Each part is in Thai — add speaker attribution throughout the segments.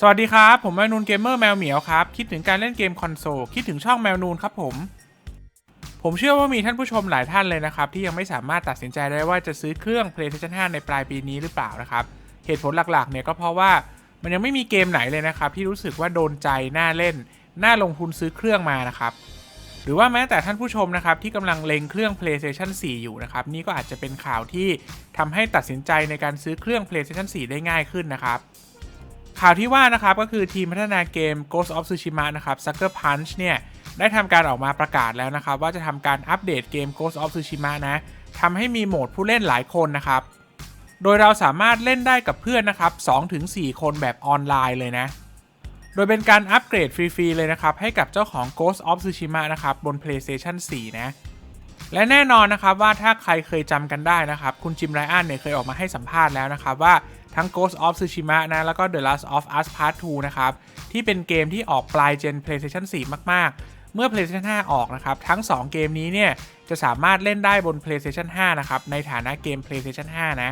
Speaker 1: สวัสดีครับ ผมแมวนูนเกมเมอร์แมวเหมียวครับ คิดถึงการเล่นเกมคอนโซลคิดถึงช่องแมวนูนครับผม ผมเชื่อว่ามีท่านผู้ชมหลายท่านเลยนะครับ ที่ยังไม่สามารถตัดสินใจได้ว่าจะซื้อเครื่อง PlayStation 5 ในปลายปีนี้หรือเปล่านะครับ เหตุผลหลักๆเนี่ยก็เพราะว่ามันยังไม่มีเกมไหนเลยนะครับ ที่รู้สึกว่าโดนใจน่าเล่น น่าลงทุนซื้อเครื่องมานะครับหรือว่าแม้แต่ท่านผู้ชมนะครับที่กำลังเล็งเครื่อง PlayStation 4 อยู่นะครับนี่ก็อาจจะเป็นข่าวที่ทำให้ตัดสินใจในการซื้อเครื่อง PlayStation 4 ได้ง่ายขึ้นนะครับ ข่าวที่ว่านะครับก็คือทีมพัฒนาเกม Ghost of Tsushima นะครับ Sucker Punch เนี่ย ได้ทำการออกมาประกาศแล้วนะครับ ว่าจะทำการอัปเดตเกม Ghost of Tsushima นะทำให้มีโหมดผู้เล่นหลายคนนะครับ โดยเราสามารถเล่นได้กับเพื่อนนะครับ 2-4 คนแบบออนไลน์เลยนะ โดยเป็นการอัปเกรดฟรี ๆ เลยนะครับ ให้กับเจ้าของ Ghost of Tsushima นะครับ บน PlayStation 4 นะ และแน่นอนนะครับว่าถ้าใครเคยจำกันได้นะครับ คุณจิมไรอันเนี่ยเคยออกมาให้สัมภาษณ์แล้วนะครับว่า ทั้ง Ghost of Tsushima นะ แล้วก็ The Last of Us Part 2 นะครับ ที่เป็นเกมที่ออกปลายเจน PlayStation 4 มาก ๆ เมื่อ PlayStation 5 ออกนะครับ ทั้ง 2 เกมนี้เนี่ย จะสามารถเล่นได้บน PlayStation 5 นะครับ ในฐานะเกม PlayStation 5 นะ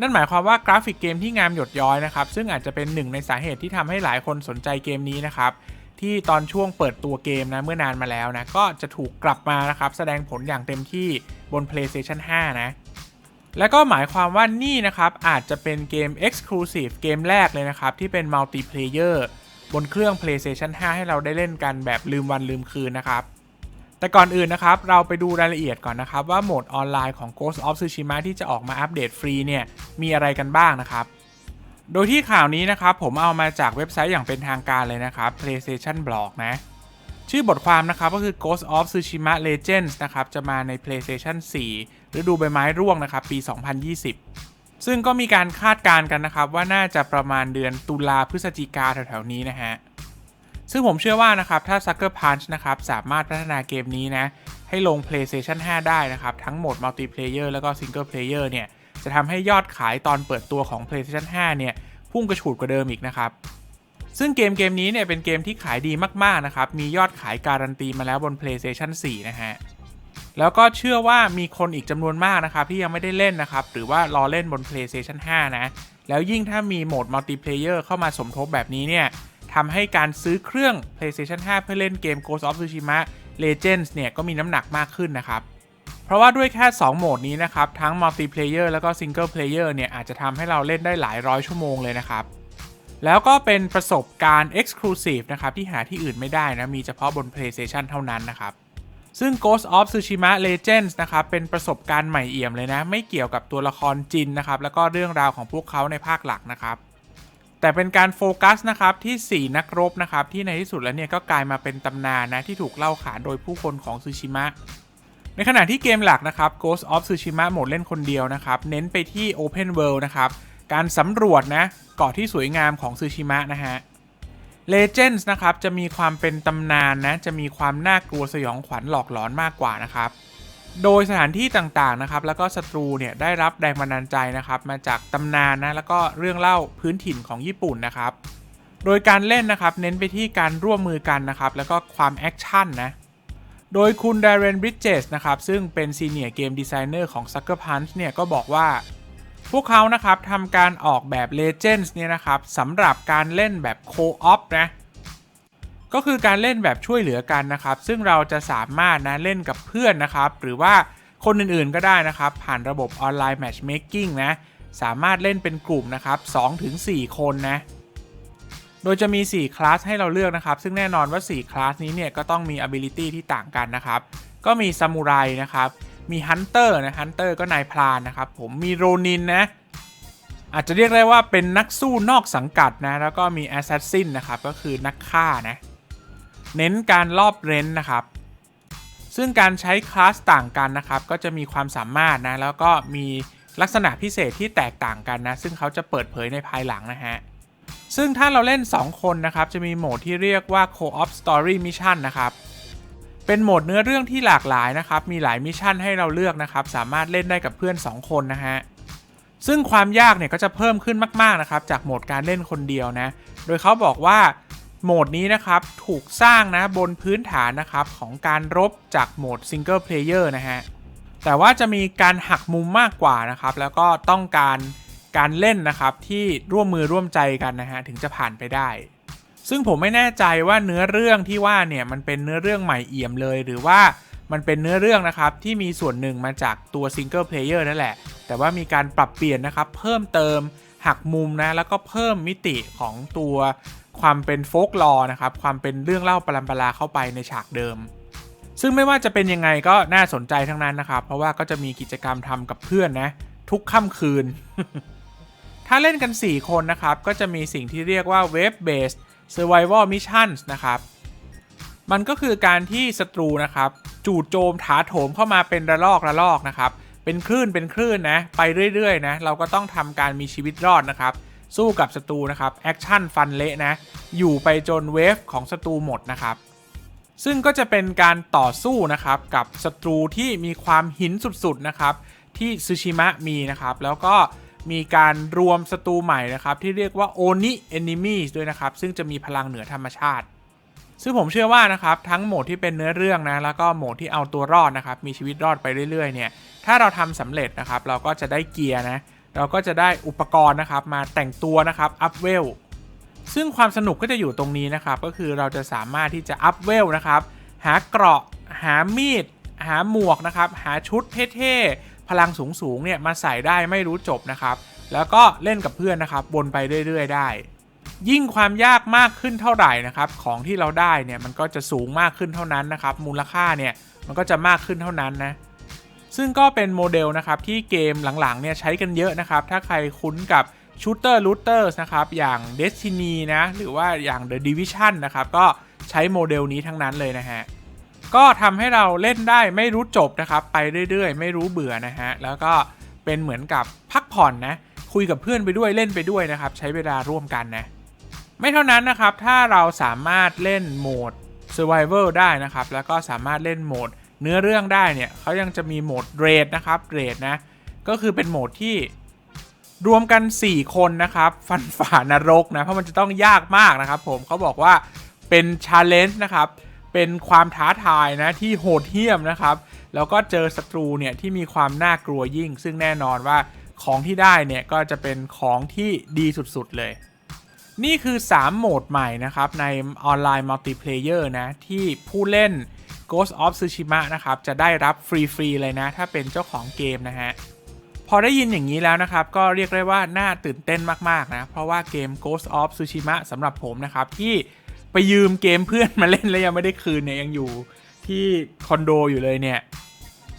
Speaker 1: นั่นหมายความว่ากราฟิกเกมที่งามหยดย้อยนะครับ ซึ่งอาจจะเป็นหนึ่งในสาเหตุที่ทำให้หลายคนสนใจเกมนี้นะครับ ที่ตอนช่วงเปิดตัวเกมนะเมื่อนานมาแล้วนะ ก็จะถูกกลับมานะครับ แสดงผลอย่างเต็มที่บน PlayStation 5 นะ และก็หมายความว่านี่นะครับ อาจจะเป็นเกม Exclusive เกมแรกเลยนะครับ ที่เป็นมัลติเพลเยอร์บนเครื่อง PlayStation 5 ให้เราได้เล่นกันแบบลืมวันลืมคืนนะครับแต่ก่อนอื่นนะครับ เราไปดูรายละเอียดก่อนนะครับ ว่าโหมดออนไลน์ของ Ghost of Tsushima ที่จะออกมาอัปเดตฟรีเนี่ย มีอะไรกันบ้างนะครับ โดยที่ข่าวนี้นะครับ ผมเอามาจากเว็บไซต์อย่างเป็นทางการเลยนะครับ PlayStation Blog นะ ชื่อบทความนะครับก็คือ Ghost of Tsushima Legends นะครับ จะมาใน PlayStation 4 ฤดูใบไม้ร่วงนะครับปี 2020 ซึ่งก็มีการคาดการณ์กันนะครับว่าน่าจะประมาณเดือนตุลาพฤศจิกาแถวๆนี้นะฮะซึ่งผมเชื่อว่านะครับถ้า Sucker Punch นะครับสามารถพัฒนาเกมนี้นะให้ลง PlayStation 5 ได้นะครับทั้งโหมด Multiplayer แล้วก็ Single Player เนี่ยจะทำให้ยอดขายตอนเปิดตัวของ PlayStation 5 เนี่ยพุ่งกระฉูดกว่าเดิมอีกนะครับซึ่งเกมเกมนี้เนี่ยเป็นเกมที่ขายดีมากๆนะครับมียอดขายการันตีมาแล้วบน PlayStation 4 นะฮะ แล้วก็เชื่อว่ามีคนอีกจำนวนมากนะครับ ที่ยังไม่ได้เล่นนะครับ หรือว่ารอเล่นบน PlayStation 5 นะ แล้วยิ่งถ้ามีโหมด Multiplayer เข้ามาสมทบแบบนี้เนี่ยทำให้การซื้อเครื่อง PlayStation 5 เพื่อเล่นเกม Ghost of Tsushima Legends เนี่ยก็มีน้ำหนักมากขึ้นนะครับ เพราะว่าด้วยแค่ 2 โหมดนี้นะครับ ทั้ง Multiplayer แล้วก็ Single Player เนี่ยอาจจะทำให้เราเล่นได้หลายร้อยชั่วโมงเลยนะครับ แล้วก็เป็นประสบการณ์ Exclusive นะครับที่หาที่อื่นไม่ได้นะ มีเฉพาะบน PlayStation เท่านั้นนะครับ ซึ่ง Ghost of Tsushima Legends นะครับเป็นประสบการณ์ใหม่เอี่ยมเลยนะ ไม่เกี่ยวกับตัวละครจินนะครับแล้วก็เรื่องราวของพวกเขาในภาคหลักนะครับแต่เป็นการโฟกัสนะครับที่ 4 นักรบนะครับที่ในที่สุดแล้วเนี่ยก็กลายมาเป็นตำนานนะที่ถูกเล่าขานโดยผู้คนของซูชิมะ ในขณะที่เกมหลักนะครับ Ghost of Tsushima โหมดเล่นคนเดียวนะครับ เน้นไปที่ Open World นะครับ การสำรวจนะเกาะที่สวยงามของซูชิมะนะฮะ Legends นะครับจะมีความเป็นตำนานนะจะมีความน่ากลัวสยองขวัญหลอกหลอนมากกว่านะครับโดยสถานที่ต่างๆนะครับแล้วก็ศัตรูเนี่ยได้รับแรงบันดาลใจนะครับมาจากตำนานนะแล้วก็เรื่องเล่าพื้นถิ่นของญี่ปุ่นนะครับโดยการเล่นนะครับเน้นไปที่การร่วมมือกันนะครับแล้วก็ความแอคชั่นนะโดยคุณ Darren Bridges นะครับซึ่งเป็นซีเนียร์เกมดีไซเนอร์ของ Sucker Punch เนี่ยก็บอกว่า พวกเขานะครับทำการออกแบบ Legends เนี่ยนะครับสำหรับการเล่นแบบ Co-op นะก็คือการเล่นแบบช่วยเหลือกันนะครับ ซึ่งเราจะสามารถนะเล่นกับเพื่อนนะครับ หรือว่าคนอื่นๆก็ได้นะครับ ผ่านระบบออนไลน์ Matchmaking นะ สามารถเล่นเป็นกลุ่มนะครับ2-4 คนนะ โดยจะมี 4 คลาสให้เราเลือกนะครับ ซึ่งแน่นอนว่า 4 คลาสนี้เนี่ยก็ต้องมี ability ที่ต่างกันนะครับ ก็มีซามูไรนะครับ มีฮันเตอร์นะฮันเตอร์ก็นายพรานนะครับผมมีโรนินนะอาจจะเรียกได้ว่าเป็นนักสู้นอกสังกัดนะ แล้วก็มีแอสซัสซินนะครับ ก็คือนักฆ่านะ เน้นการรอบเร้นนะครับ ซึ่งการใช้คลาสต่างกันนะครับ ก็จะมีความสามารถนะ แล้วก็มีลักษณะพิเศษที่แตกต่างกันนะ ซึ่งเขาจะเปิดเผยในภายหลังนะฮะ ซึ่งถ้าเราเล่น 2 คนนะครับ จะมีโหมดที่เรียกว่า Co-op Story Mission นะครับ เป็นโหมดเนื้อเรื่องที่หลากหลายนะครับ มีหลายมิชชั่นให้เราเลือกนะครับ สามารถเล่นได้กับเพื่อน 2 คนนะฮะ ซึ่งความยากเนี่ยก็จะเพิ่มขึ้นมากๆนะครับ จากโหมดการเล่นคนเดียวนะ โดยเขาบอกว่าโหมดนี้นะครับถูกสร้างนะบนพื้นฐานนะครับของการรบจากโหมด Single Player นะฮะ แต่ว่าจะมีการหักมุมมากกว่านะครับ แล้วก็ต้องการการเล่นนะครับที่ร่วมมือร่วมใจกันนะฮะถึงจะผ่านไปได้ ซึ่งผมไม่แน่ใจว่าเนื้อเรื่องที่ว่าเนี่ยมันเป็นเนื้อเรื่องใหม่เอี่ยมเลย หรือว่ามันเป็นเนื้อเรื่องนะครับที่มีส่วนหนึ่งมาจากตัวซิงเกิลเพลเยอร์นั่นแหละ แต่ว่ามีการปรับเปลี่ยนนะครับเพิ่มเติมหักมุมนะแล้วก็เพิ่มมิติของตัวความเป็นโฟกลอนะครับความเป็นเรื่องเล่าปรัมปราเข้าไปในฉากเดิม ซึ่งไม่ว่าจะเป็นยังไงก็น่าสนใจทั้งนั้นนะครับเพราะว่าก็จะมีกิจกรรมทำกับเพื่อนนะทุกค่ำคืน ถ้าเล่นกัน 4 คนนะครับก็จะมีสิ่งที่เรียกว่า Wave Based Survival Missions นะครับ มันก็คือการที่ศัตรูนะครับ จู่โจมถาโถมเข้ามาเป็นระลอกระลอกนะครับ เป็นคลื่นเป็นคลื่นนะ ไปเรื่อยๆนะ เราก็ต้องทำการมีชีวิตรอดนะครับ สู้กับศัตรูนะครับแอคชั่นฟันเละนะ อยู่ไปจนเวฟของศัตรูหมดนะครับซึ่งก็จะเป็นการต่อสู้นะครับกับศัตรูที่มีความหินสุดๆนะครับที่ซูชิมะมีนะครับ แล้วก็ มีการรวมศัตรูใหม่นะครับ ที่เรียกว่าโอนิเอนิมีด้วยนะครับ ซึ่งจะมีพลังเหนือธรรมชาติ ซึ่งผมเชื่อว่านะครับ ทั้งโหมดที่เป็นเนื้อเรื่องนะ แล้วก็โหมดที่เอาตัวรอดนะครับ มีชีวิตรอดไปเรื่อยๆเนี่ย ถ้าเราทำสำเร็จนะครับ เราก็จะได้เกียร์นะ เราก็จะได้อุปกรณ์นะครับมาแต่งตัวนะครับ อัพเวล ซึ่งความสนุกก็จะอยู่ตรงนี้นะครับ ก็คือเราจะสามารถที่จะอัพเวลนะครับ หาเกราะ หามีด หาหมวกนะครับ หาชุดเท่ๆ พลังสูงๆเนี่ยมาใส่ได้ไม่รู้จบนะครับ แล้วก็เล่นกับเพื่อนนะครับวนไปเรื่อยๆ ได้ ยิ่งความยากมากขึ้นเท่าไหร่นะครับของที่เราได้เนี่ยมันก็จะสูงมากขึ้นเท่านั้นนะครับมูลค่าเนี่ยมันก็จะมากขึ้นเท่านั้นนะซึ่งก็เป็นโมเดลนะครับที่เกมหลังๆเนี่ยใช้กันเยอะนะครับถ้าใครคุ้นกับชูเตอร์ลูเตอร์นะครับอย่าง Destiny นะหรือว่าอย่าง The Division นะครับก็ใช้โมเดลนี้ทั้งนั้นเลยนะฮะ ก็ทำให้เราเล่นได้ไม่รู้จบนะครับ ไปเรื่อยๆ ไม่รู้เบื่อนะฮะ แล้วก็เป็นเหมือนกับพักผ่อนนะ คุยกับเพื่อนไปด้วยเล่นไปด้วยนะครับ ใช้เวลาร่วมกันนะ ไม่เท่านั้นนะครับ ถ้าเราสามารถเล่นโหมด Survival ได้นะครับ แล้วก็สามารถเล่นโหมดเนื้อเรื่องได้เนี่ยเขายังจะมีโหมดเรดนะครับเรดนะ ก็คือเป็นโหมดที่รวมกัน 4 คนนะครับ ฟันฝ่านรกนะ เพราะมันจะต้องยากมากนะครับผมเขาบอกว่าเป็นชาเลนจ์นะครับ เป็นความท้าทายนะที่โหดเหี้ยมนะครับ แล้วก็เจอศัตรูเนี่ยที่มีความน่ากลัวยิ่ง ซึ่งแน่นอนว่าของที่ได้เนี่ยก็จะเป็นของที่ดีสุดๆเลย นี่คือ 3 โหมดใหม่นะครับ ในออนไลน์มัลติเพลเยอร์นะ ที่ผู้เล่น Ghost of Tsushima นะครับ จะได้รับฟรี ๆ เลยนะ ถ้าเป็นเจ้าของเกมนะฮะ พอได้ยินอย่างนี้แล้วนะครับ ก็เรียกได้ว่าน่าตื่นเต้นมาก ๆ นะ เพราะว่าเกม Ghost of Tsushima สำหรับผมนะครับ ที่ ไปยืมเกมเพื่อนมาเล่นแล้วยังไม่ได้คืนเนี่ยยังอยู่ที่คอนโดอยู่เลยเนี่ย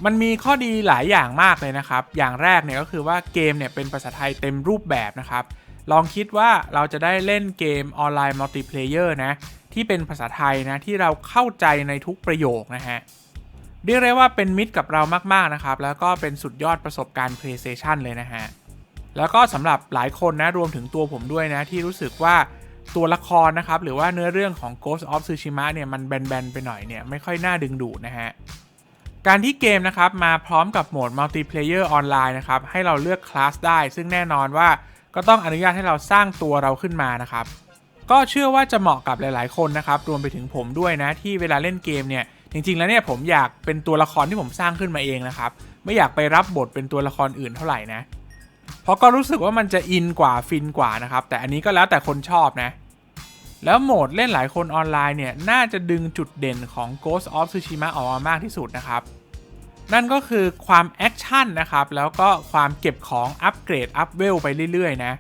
Speaker 1: มันมีข้อดีหลายอย่างมากเลยนะครับ อย่างแรกเนี่ยก็คือว่าเกมเนี่ยเป็นภาษาไทยเต็มรูปแบบนะครับ ลองคิดว่าเราจะได้เล่นเกมออนไลน์มัลติเพลเยอร์นะที่เป็นภาษาไทยนะที่เราเข้าใจในทุกประโยคนะฮะเรียกได้ว่าเป็นมิตรกับเรามากๆนะครับ แล้วก็เป็นสุดยอดประสบการณ์ PlayStation เลยนะฮะ แล้วก็สำหรับหลายคนนะรวมถึงตัวผมด้วยนะที่รู้สึกว่า ตัวละครนะครับ หรือว่าเนื้อเรื่องของ Ghost of Tsushima เนี่ยมันแบน ๆ ไปหน่อยเนี่ย ไม่ค่อยน่าดึงดูดนะฮะ การที่เกมนะครับ มาพร้อมกับโหมดมัลติเพลเยอร์ออนไลน์นะครับ ให้เราเลือกคลาสได้ ซึ่งแน่นอนว่าก็ต้องอนุญาตให้เราสร้างตัวเราขึ้นมานะครับ ก็เชื่อว่าจะเหมาะกับหลาย ๆ คนนะครับ รวมไปถึงผมด้วยนะที่เวลาเล่นเกมเนี่ยจริง ๆ แล้วเนี่ยผมอยากเป็นตัวละครที่ผมสร้างขึ้นมาเองนะครับไม่อยากไปรับบทเป็นตัวละครอื่นเท่าไหร่นะ เพราะก็รู้สึกว่ามันจะอินกว่าฟินกว่านะครับ แต่อันนี้ก็แล้วแต่คนชอบนะ แล้วโหมดเล่นหลายคนออนไลน์เนี่ย น่าจะดึงจุดเด่นของ Ghost of Tsushima ออกมามากที่สุดนะครับ นั่นก็คือความแอคชั่นนะครับ แล้วก็ความเก็บของอัปเกรดอัพเวลไปเรื่อยๆนะ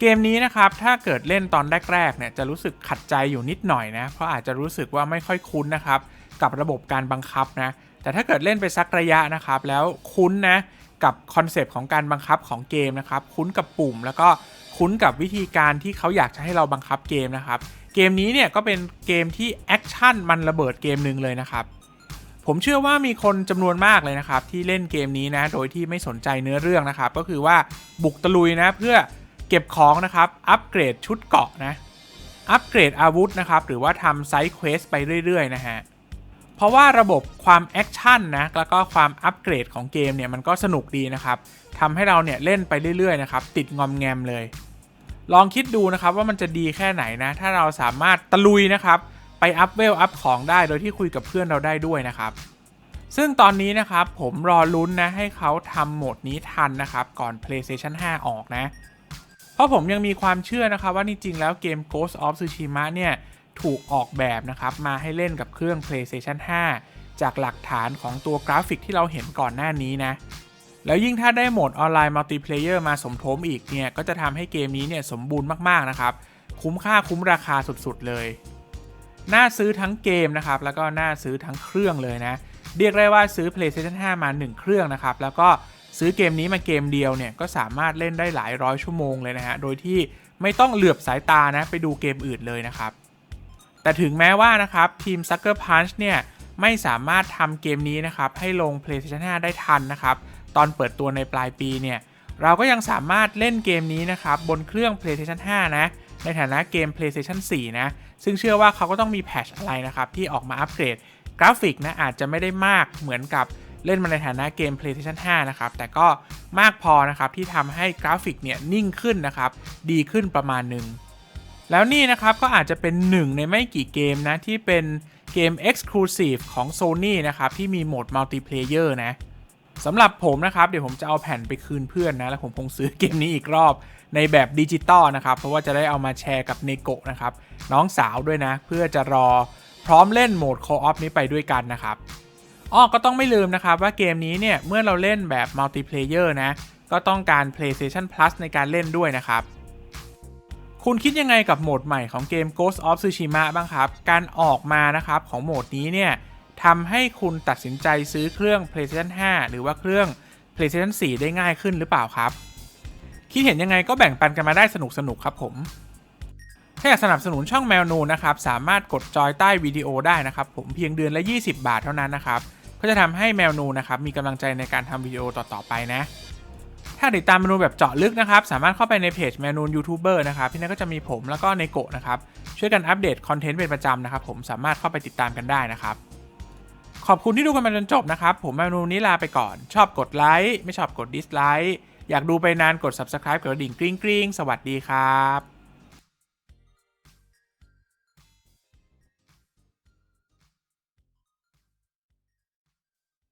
Speaker 1: เกมนี้นะครับ ถ้าเกิดเล่นตอนแรกๆเนี่ยจะรู้สึกขัดใจอยู่นิดหน่อยนะ เพราะอาจจะรู้สึกว่าไม่ค่อยคุ้นนะครับ กับระบบการบังคับนะ แต่ถ้าเกิดเล่นไปสักระยะนะครับ แล้วคุ้นนะ กับคอนเซปต์ของการบังคับของเกมนะครับ คุ้นกับปุ่ม แล้วก็คุ้นกับวิธีการที่เขาอยากจะให้เราบังคับเกมนะครับ เกมนี้เนี่ยก็เป็นเกมที่แอคชั่นมันระเบิดเกมหนึ่งเลยนะครับ ผมเชื่อว่ามีคนจำนวนมากเลยนะครับ ที่เล่นเกมนี้นะโดยที่ไม่สนใจเนื้อเรื่องนะครับ ก็คือว่าบุกตะลุยนะเพื่อเก็บของนะครับอัปเกรดชุดเกราะนะอัปเกรดอาวุธนะครับหรือว่าทำไซด์เควสไปเรื่อยๆนะฮะ ราะว่าระบบความแอคชั่นนะแล้วก็ความอัปเกรดของเกมเนี่ยมันก็สนุกดีนะครับทำให้เราเนี่ยเล่นไปเรื่อยๆนะครับติดงอมแงมเลย ลองคิดดูนะครับว่ามันจะดีแค่ไหนนะ ถ้าเราสามารถตะลุยนะครับไปอัพเวลอัพของได้โดยที่คุยกับเพื่อนเราได้ด้วยนะครับซึ่งตอนนี้นะครับผมรอลุ้นนะให้เขาทำโหมดนี้ทันนะครับก่อน PlayStation 5 ออกนะ เพราะผมยังมีความเชื่อนะครับว่านี่จริงแล้วเกม Ghost of Tsushima เนี่ย ถูกออกแบบนะครับมาให้เล่นกับเครื่อง PlayStation 5 จากหลักฐานของตัวกราฟิกที่เราเห็นก่อนหน้านี้นะ แล้วยิ่งถ้าได้โหมดออนไลน์มัลติเพลเยอร์มาสมทบอีกเนี่ย ก็จะทำให้เกมนี้เนี่ยสมบูรณ์มากๆนะครับ คุ้มค่าคุ้มราคาสุดๆเลย น่าซื้อทั้งเกมนะครับ แล้วก็น่าซื้อทั้งเครื่องเลยนะ เรียกได้ว่าซื้อ PlayStation 5 มา 1 เครื่องนะครับ แล้วก็ซื้อเกมนี้มาเกมเดียวเนี่ยก็สามารถเล่นได้หลายร้อยชั่วโมงเลยนะฮะ โดยที่ไม่ต้องเหลือบสายตานะไปดูเกมอื่นเลยนะครับ แต่ถึงแม้ว่านะครับทีม Sucker Punch เนี่ยไม่สามารถทำเกมนี้นะครับให้ลง PlayStation 5 ได้ทันนะครับ ตอนเปิดตัวในปลายปีเนี่ยเราก็ยังสามารถเล่นเกมนี้นะครับบนเครื่อง PlayStation 5 นะในฐานะเกม PlayStation 4 นะ ซึ่งเชื่อว่าเขาก็ต้องมีแพทชอะไรนะครับ ที่ออกมาอัปเกรดกราฟิกนะอาจจะไม่ได้มากเหมือนกับเล่นมาในฐานะเกม PlayStation 5 นะครับ แต่ก็มากพอนะครับที่ทำให้กราฟิกเนี่ยนิ่งขึ้นนะครับ ดีขึ้นประมาณหนึ่ง แล้วนี่นะครับก็อาจจะเป็นหนึ่งในไม่กี่เกมนะที่เป็นเกม Exclusive ของ Sony นะครับที่มีโหมด Multiplayer นะสำหรับผมนะครับเดี๋ยวผมจะเอาแผ่นไปคืนเพื่อนนะ แล้วผมคงซื้อเกมนี้อีกรอบในแบบดิจิตอลนะครับ เพราะว่าจะได้เอามาแชร์กับเนโกะนะครับ น้องสาวด้วยนะ เพื่อจะรอพร้อมเล่นโหมด Co-op นี้ไปด้วยกันนะครับอ้อก็ต้องไม่ลืมนะครับว่าเกมนี้เนี่ย เมื่อเราเล่นแบบมัลติเพลเยอร์นะ ก็ต้องการ PlayStation Plus ในการเล่นด้วยนะครับ คุณคิดยังไงกับโหมดใหม่ของเกม Ghost of Tsushima บ้างครับ การออกมานะครับของโหมดนี้เนี่ยทำให้คุณตัดสินใจซื้อเครื่อง PlayStation 5 หรือว่าเครื่อง PlayStation 4 ได้ง่ายขึ้นหรือเปล่าครับ คิดเห็นยังไงก็แบ่งปันกันมาได้สนุกๆครับผม ถ้าอยากสนับสนุนช่องแมวนูนะครับ สามารถกดจอยใต้วิดีโอได้นะครับ ผมเพียงเดือนละ 20 บาทเท่านั้นนะครับ ก็จะทำให้แมวนูนะครับมีกำลังใจในการทำวิดีโอต่อๆไปนะ ถ้าติดตามเมนูแบบเจาะลึกนะครับ สามารถเข้าไปในเพจเมนูยูทูบเบอร์นะครับ พี่นั่นก็จะมีผมแล้วก็ในโกะนะครับ ช่วยกันอัปเดตคอนเทนต์เป็นประจำนะครับ ผมสามารถเข้าไปติดตามกันได้นะครับ ขอบคุณที่ดูกันมาจนจบนะครับ ผมเมนูนี้ลาไปก่อน ชอบกดไลค์ไม่ชอบกดดิสไลค์อยากดูไปนานกด subscribe กดกระดิ่งกริ๊งกริ๊งสวัสดีครับ